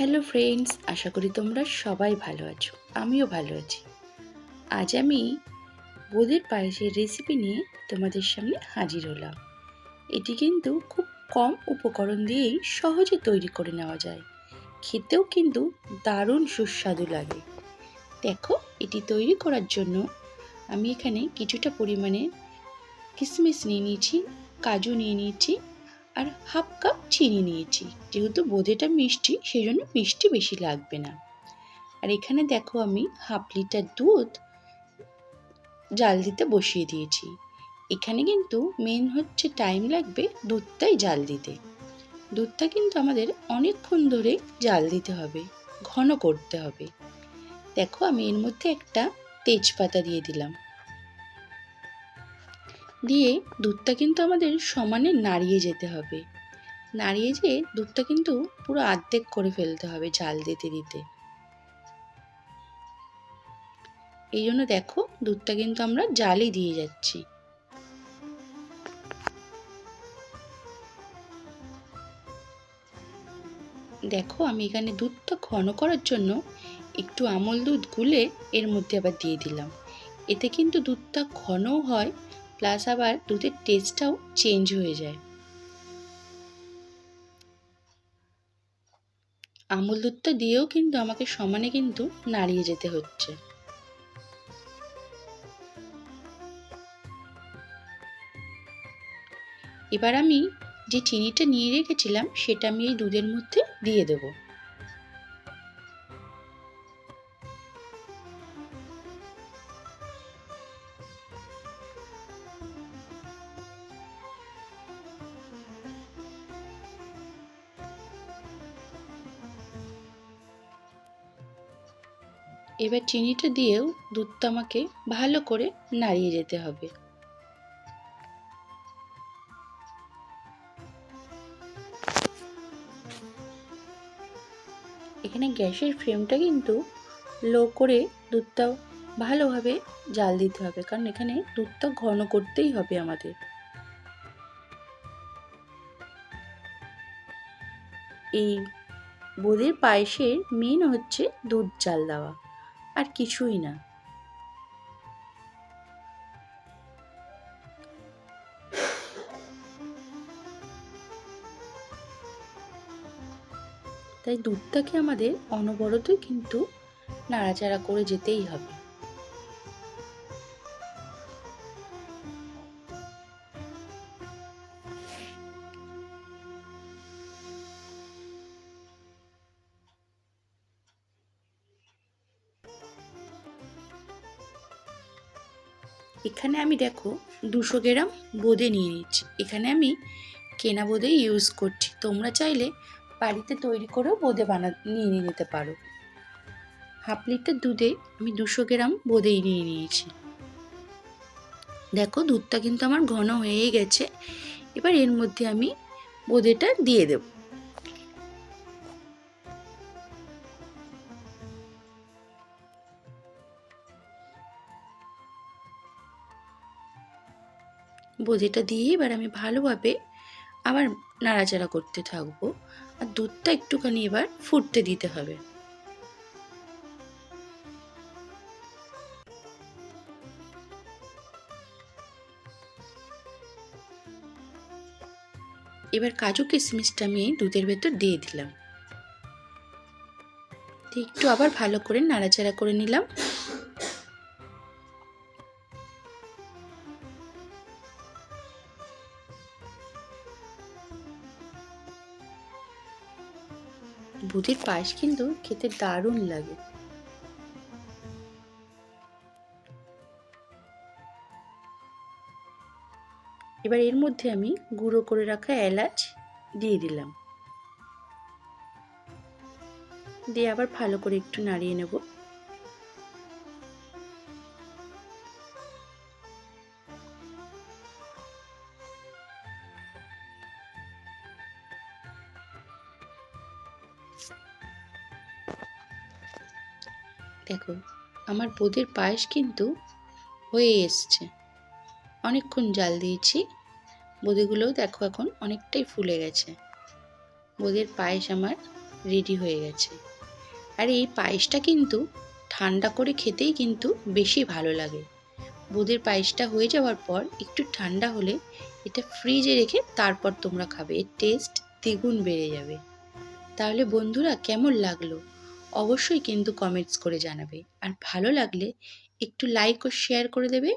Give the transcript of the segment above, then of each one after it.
Hello friends, আশা করি তোমরা সবাই ভালো আছো। আমিও ভালো আছি। আজ আমি বোঁদের পায়েসের রেসিপি নিয়ে তোমাদের সামনে হাজির হলাম। এটি কিন্তু খুব কম উপকরণ দিয়েই সহজে তৈরি করে নেওয়া যায়। খেতেও কিন্তু দারুণ সুস্বাদু লাগে। দেখো, এটি তৈরি করার জন্য আমি এখানে কিছুটা পরিমাণে কিশমিশ নিয়ে নিয়েছি, কাজু নিয়ে নিয়েছি আর হাফ কাপ চিনি নিয়েছি। যেহেতু বোঁদেটা মিষ্টি সেই জন্য মিষ্টি বেশি লাগবে না। আর এখানে দেখো আমি হাফ লিটার দুধ জাল দিতে বসিয়ে দিয়েছি। এখানে কিন্তু মেন হচ্ছে টাইম লাগবে দুধটাই জাল দিতে। দুধটা কিন্তু আমাদের অনেকক্ষণ ধরে জাল দিতে হবে, ঘন করতে হবে। দেখো আমি এর মধ্যে একটা তেজপাতা দিয়ে দিলাম। দিয়ে দুধটা কিন্তু আমাদের সমানে নাড়িয়ে যেতে হবে। নাড়িয়ে যেয়ে দুধটা কিন্তু পুরো আর্ধেক করে ফেলতে হবে জাল দিতে দিতে। এই জন্য দেখো দুধটা কিন্তু আমরা জালই দিয়ে যাচ্ছি। দেখো আমি এখানে দুধটা ঘন করার জন্য একটু আমল দুধ গুলে এর মধ্যে আবার দিয়ে দিলাম। এতে কিন্তু দুধটা ঘনও হয় প্লাস আবার দুধের টেস্টটাও চেঞ্জ হয়ে যায়। আমুল দুধটা দিয়েও কিন্তু আমাকে সমানে কিন্তু নাড়িয়ে যেতে হচ্ছে। এবার আমি যে চিনিটা নিয়ে রেখেছিলাম, সেটা আমি এই দুধের মধ্যে দিয়ে দেবো। এবার চিনিটা দিয়েও দুধটা আমাকে ভালো করে নাড়িয়ে যেতে হবে। এখানে গ্যাসের ফ্লেমটা কিন্তু লো করে দুধটা ভালোভাবে জাল দিতে হবে, কারণ এখানে দুধটা ঘন করতেই হবে আমাদের। এই বোঁদের পায়েসের মেন হচ্ছে দুধ জাল দেওয়া। আর কিছুই না। তাই দুধটাকে আমাদের অনবরতই কিন্তু নাড়াচাড়া করে যেতেই হবে। এখানে আমি দেখো দুশো গ্রাম বোঁদে নিয়ে নিচ্ছি। এখানে আমি কেনা বোঁদে ইউজ করছি। তোমরা চাইলে বাড়িতে তৈরি করেও বোঁদে বানা নিয়ে নিতে পারো। হাফ লিটার দুধে আমি দুশো গ্রাম বোঁদেই নিয়ে নিয়েছি। দেখো দুধটা কিন্তু আমার ঘন হয়ে গেছে। এবার এর মধ্যে আমি বোঁদেটা দিয়ে দেব। বোঁদেটা দিয়ে এবার আমি ভালোভাবে আবার নাড়াচাড়া করতে থাকব। আর দুধটা একটুখানি এবার ফুটতে দিতে হবে। এবার কাজু কিশমিশটা আমি দুধের ভেতর দিয়ে দিলাম। একটু আবার ভালো করে নাড়াচাড়া করে নিলাম। বুধির পায়েস কিন্তু খেতে দারুণ লাগে। এবার এর মধ্যে আমি গুঁড়ো করে রাখা এলাচ দিয়ে দিলাম। দিয়ে আবার ভালো করে একটু নাড়িয়ে নেব। দেখো, আমার বোঁদের পায়েস কিন্তু হয়ে এসছে। অনেকক্ষণ জাল দিয়েছি, বোঁদেগুলোও দেখো এখন অনেকটাই ফুলে গেছে। বোঁদের পায়েস আমার রেডি হয়ে গেছে। আর এই পায়েসটা কিন্তু ঠান্ডা করে খেতেই কিন্তু বেশি ভালো লাগে। বোঁদের পায়েসটা হয়ে যাওয়ার পর একটু ঠান্ডা হলে এটা ফ্রিজে রেখে তারপর তোমরা খাবে, এর টেস্ট দ্বিগুণ বেড়ে যাবে। তাহলে বন্ধুরা কেমন লাগল? অবশ্যই কিন্তু কমেন্টস করে জানাবে। আর ভালো লাগলে একটু লাইক ও শেয়ার করে দেবে।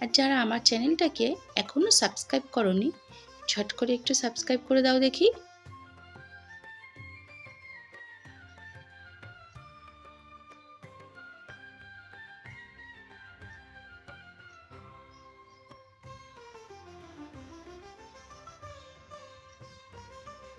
আর যারা আমার চ্যানেলটাকে এখনও সাবস্ক্রাইব করনি, ঝট করে একটু সাবস্ক্রাইব করে দাও দেখি।